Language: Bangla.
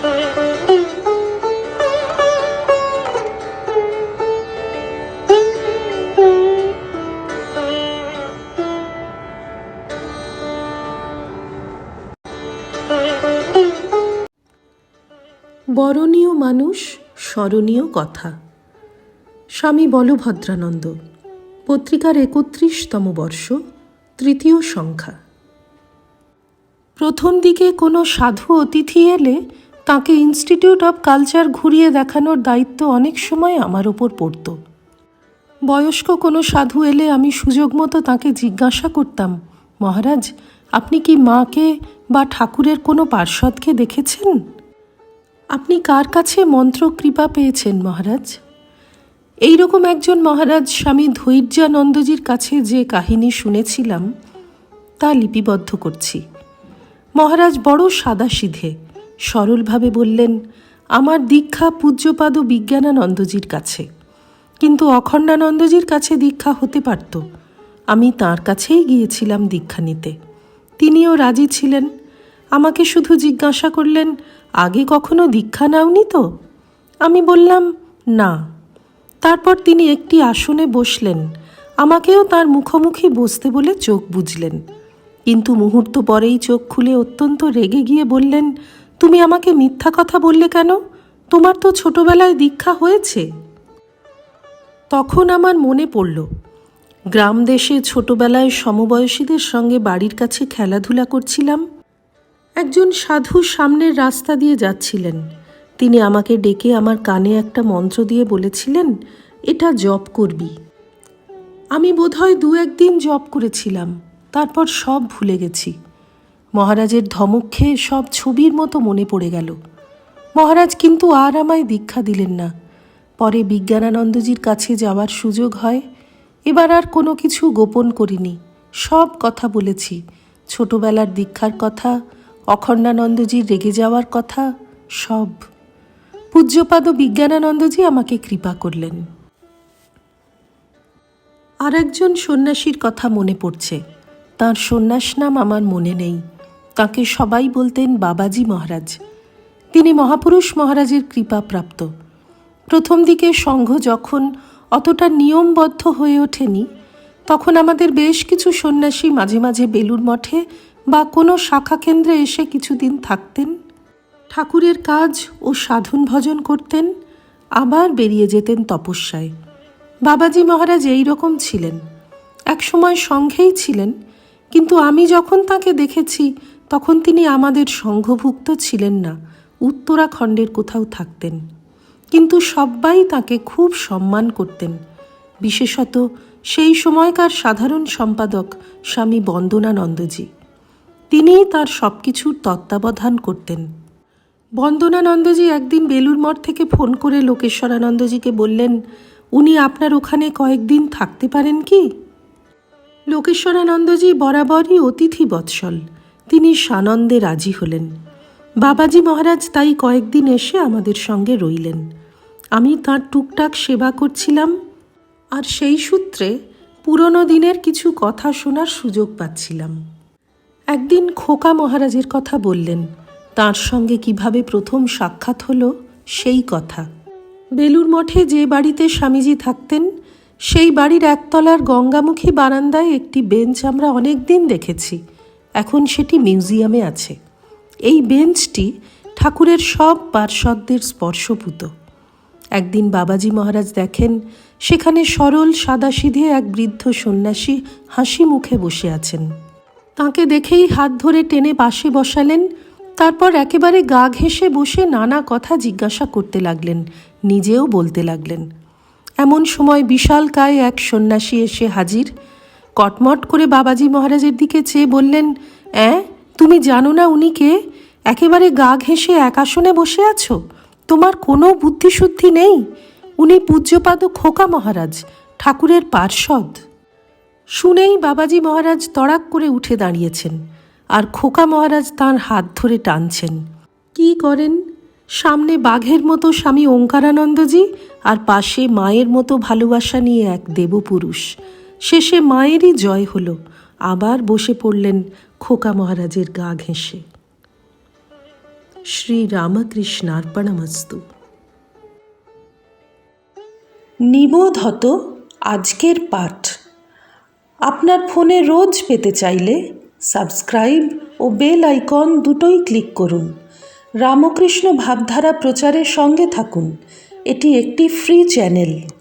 বরণীয় মানুষ, স্মরণীয় কথা। স্বামী বলভদ্রানন্দ, পত্রিকার একত্রিশতম বর্ষ, তৃতীয় সংখ্যা। প্রথম দিকে কোনো সাধু অতিথি এলে তাকে ইনস্টিটিউট অফ কালচার ঘুরিয়ে দেখানোর দায়িত্ব অনেক সময় আমার ওপর পড়ত। বয়স্ক কোনো সাধু এলে আমি সুযোগ মতো তাকে জিজ্ঞাসা করতাম, মহারাজ, আপনি কি মাকে বা ঠাকুরের কোনো পার্ষদকে দেখেছেন? আপনি কার কাছে মন্ত্র কৃপা পেয়েছেন, মহারাজ? এই রকম একজন মহারাজ স্বামী ধৈর্যানন্দজির কাছে যে কাহিনী শুনেছিলাম, তা লিপিবদ্ধ করছি। মহারাজ বড় সাদাসিধে সরলভাবে বললেন, আমার দীক্ষা পূজ্যপাদ বিজ্ঞানানন্দজির কাছে। কিন্তু অখণ্ডানন্দজির কাছে দীক্ষা হতে পারত। আমি তার কাছেই গিয়েছিলাম দীক্ষা নিতে। তিনিও রাজি ছিলেন। আমাকে শুধু জিজ্ঞাসা করলেন, আগে কখনো দীক্ষা নাওনি তো? আমি বললাম, না। তারপর তিনি একটি আসনে বসলেন। আমাকেও তার মুখোমুখি বসতে বলে চোখ বুঝলেন। কিন্তু মুহূর্ত পরেই চোখ খুলে অত্যন্ত রেগে গিয়ে বললেন তুমি আমাকে মিথ্যা কথা বললে কেন? তোমার তো ছোটবেলায় দীক্ষা হয়েছে। তখন আমার মনে পড়ল, গ্রাম দেশে ছোটবেলায় সমবয়সীদের সঙ্গে বাড়ির কাছে খেলাধুলা করছিলাম। একজন সাধু সামনের রাস্তা দিয়ে যাচ্ছিলেন। তিনি আমাকে ডেকে আমার কানে একটা মন্ত্র দিয়ে বলেছিলেন, এটা জপ করবি। আমি বোধহয় দু একদিন জপ করেছিলাম, তারপর সব ভুলে গেছি। মহারাজের ধমক খেয়ে সব ছবির মতো মনে পড়ে গেল। মহারাজ কিন্তু আর আমায় দীক্ষা দিলেন না। পরে বিজ্ঞানানন্দজির কাছে যাওয়ার সুযোগ হয়। এবার আর কোনো কিছু গোপন করিনি। সব কথা বলেছি। ছোটবেলার দীক্ষার কথা, অখণ্ডানন্দজির রেগে যাওয়ার কথা, সব। পূজ্যপাদ বিজ্ঞানানন্দজি আমাকে কৃপা করলেন। আর একজন সন্ন্যাসীর কথা মনে পড়ছে। তার সন্ন্যাস নাম আমার মনে নেই। তাকে সবাই বলতেন বাবাজি মহারাজ। তিনি মহাপুরুষ মহারাজের কৃপাপ্রাপ্ত প্রথম দিকে সংঘ যখন অতটা নিয়মবদ্ধ হয়ে ওঠেনি, তখন আমাদের বেশ কিছু সন্ন্যাসী মাঝে মাঝে বেলুর মঠে বা কোনো শাখা কেন্দ্রে এসে কিছুদিন থাকতেন, ঠাকুরের কাজ ও সাধন ভজন করতেন, আবার বেরিয়ে যেতেন তপস্যায়। বাবাজি মহারাজ এই রকম ছিলেন। একসময় সংঘেই ছিলেন, কিন্তু আমি যখন তাকে দেখেছি তখন তিনি আমাদের সংঘভুক্ত ছিলেন না, উত্তরাখণ্ডের কোথাও থাকতেন। কিন্তু সবাই তাকে খুব সম্মান করতেন। বিশেষত সেই সময়কার সাধারণ সম্পাদক স্বামী বন্দনানন্দজি। তিনিই তার সব কিছুর তত্ত্বাবধান করতেন। বন্দনানন্দজি একদিন বেলুর মঠ থেকে ফোন করে লোকেশ্বরানন্দজিকে বললেন, উনি আপনার ওখানে কয়েকদিন থাকতে পারেন কি? লোকেশ্বরানন্দজি বরাবরই অতিথি বৎসল। তিনি সানন্দে রাজি হলেন। বাবাজি মহারাজ তাই কয়েকদিন এসে আমাদের সঙ্গে রইলেন। আমি তার টুকটাক সেবা করছিলাম আর সেই সূত্রে পুরনো দিনের কিছু কথা শোনার সুযোগ পাচ্ছিলাম। একদিন খোকা মহারাজের কথা বললেন, তার সঙ্গে কীভাবে প্রথম সাক্ষাৎ হলো সেই কথা। বেলুর মঠে যে বাড়িতে স্বামীজি থাকতেন, সেই বাড়ির একতলার গঙ্গামুখী বারান্দায় একটি বেঞ্চ আমরা অনেক দিন দেখেছি। এখন সেটি মিউজিয়ামে আছে। এই বেঞ্চটি ঠাকুরের সব পার্শ্বদের স্পর্শপুত একদিন বাবাজি মহারাজ দেখেন, সেখানে সরল সাদাসিধে এক বৃদ্ধ সন্ন্যাসী হাসি মুখে বসে আছেন। তাকে দেখেই হাত ধরে টেনে পাশে বসালেন, তারপর একেবারে গা ঘেঁষে বসে নানা কথা জিজ্ঞাসা করতে লাগলেন, নিজেও বলতে লাগলেন। এমন সময় বিশাল কায় এক সন্ন্যাসী এসে হাজির কটমট করে বাবাজি মহারাজের দিকে চেয়ে বললেন, অ্যাঁ, তুমি জানো না উনি কে? একেবারে গা ঘেঁষে এক আসনে বসে আছো? তোমার কোনো বুদ্ধিশুদ্ধি নেই? উনি পূজ্যপাদ খোকা মহারাজ, ঠাকুরের পার্ষদ শুনেই বাবাজি মহারাজ তড়াক করে উঠে দাঁড়িয়েছেন, আর খোকা মহারাজ তাঁর হাত ধরে টানছেন। কি করেন? সামনে বাঘের মতো স্বামী ওঙ্কারানন্দজি, আর পাশে মায়ের মতো ভালোবাসা নিয়ে এক দেবপুরুষ। শেষে মায়েরই জয় হলো। আবার বসে পড়লেন খোকা মহারাজের গা ঘেঁষে। শ্রী শ্রীরামকৃষ্ণার্পণমস্তু নিবোধ হত আজকের পাঠ। আপনার ফোনে রোজ পেতে চাইলে সাবস্ক্রাইব ও বেল আইকন দুটোই ক্লিক করুন। রামকৃষ্ণ ভাবধারা প্রচারের সঙ্গে থাকুন। এটি একটি ফ্রি চ্যানেল।